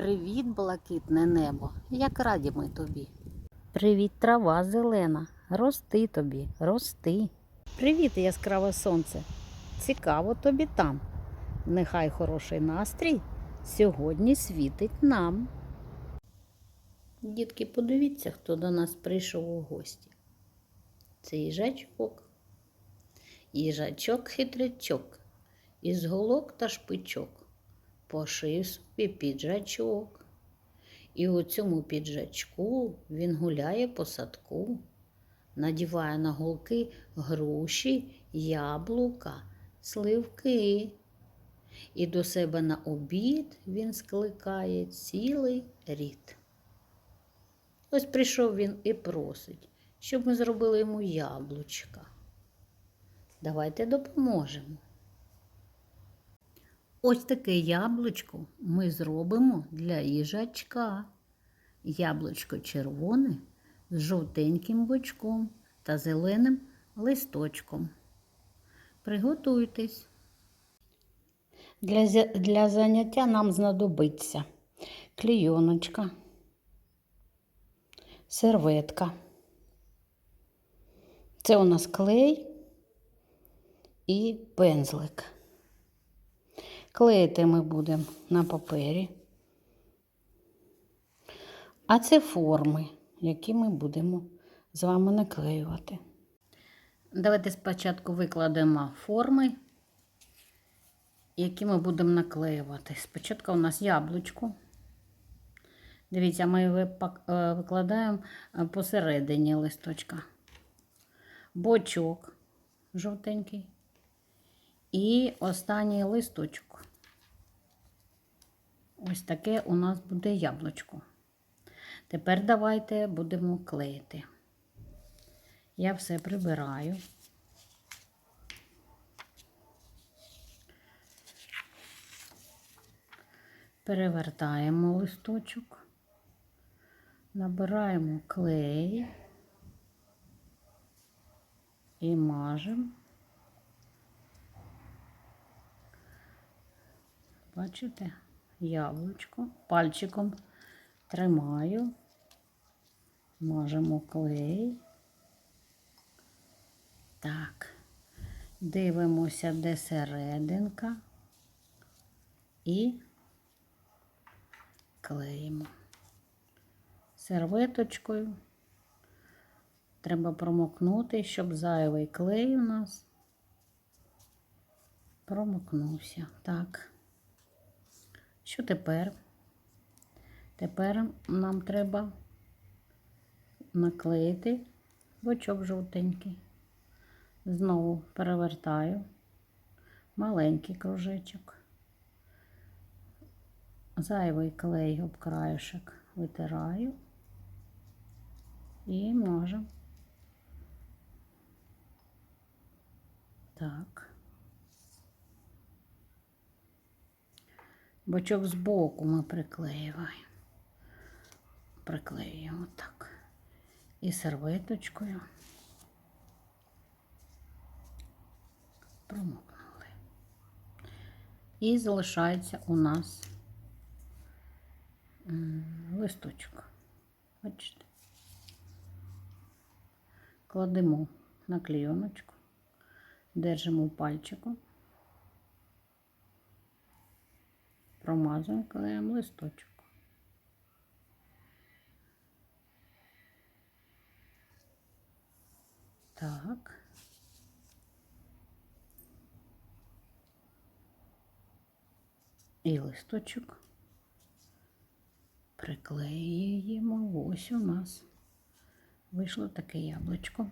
Привіт, блакитне небо, як раді ми тобі. Привіт, трава зелена, рости тобі, рости. Привіт, яскраве сонце. Цікаво тобі там. Нехай хороший настрій сьогодні світить нам. Дітки, подивіться, хто до нас прийшов у гості. Це їжачок. Їжачок хитрячок, із голок та шпичок пошив собі піджачок. І у цьому піджачку він гуляє по садку, надіває на голки груші, яблука, сливки. І до себе на обід він скликає цілий рід. Ось прийшов він і просить, щоб ми зробили йому яблучка. Давайте допоможемо. Ось таке яблучко ми зробимо для їжачка. Яблучко червоне з жовтеньким бочком та зеленим листочком. Приготуйтесь. Для, для заняття нам знадобиться клійоночка, серветка. Це у нас клей і пензлик. Клеїти ми будемо на папері. А це форми, які ми будемо з вами наклеювати. Давайте спочатку викладемо форми, які ми будемо наклеювати. Спочатку у нас яблучко. Дивіться, ми е, викладаємо е, посередині листочка. Бочок жовтенький. І останній листочок. Ось таке у нас буде яблучко. Тепер давайте будемо клеїти. Я все прибираю. Перевертаємо листочок, набираємо клей і мажемо. Бачите, яблучко пальчиком тримаю, мажемо клей. Так, дивимося, де серединка і клеїмо. Серветочкою треба промокнути, щоб зайвий клей у нас промокнувся. Так. Що тепер? Тепер нам треба наклеїти бочок жовтенький. Знову перевертаю маленький кружечок. Зайвий клей об краєшок витираю і можемо. Так. Бочок збоку ми приклеюємо. Приклеюємо так. І серветочкою промокнули. І залишається у нас листочок. Бачите? Кладемо на клейоночку, держимо пальчиком. Промазуємо клеєм листочок. Так. І листочок приклеюємо. Ось у нас вийшло таке яблучко.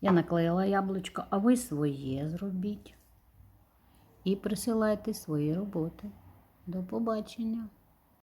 Я наклеїла яблучко, а ви своє зробіть і присилайте свої роботи. До побачення!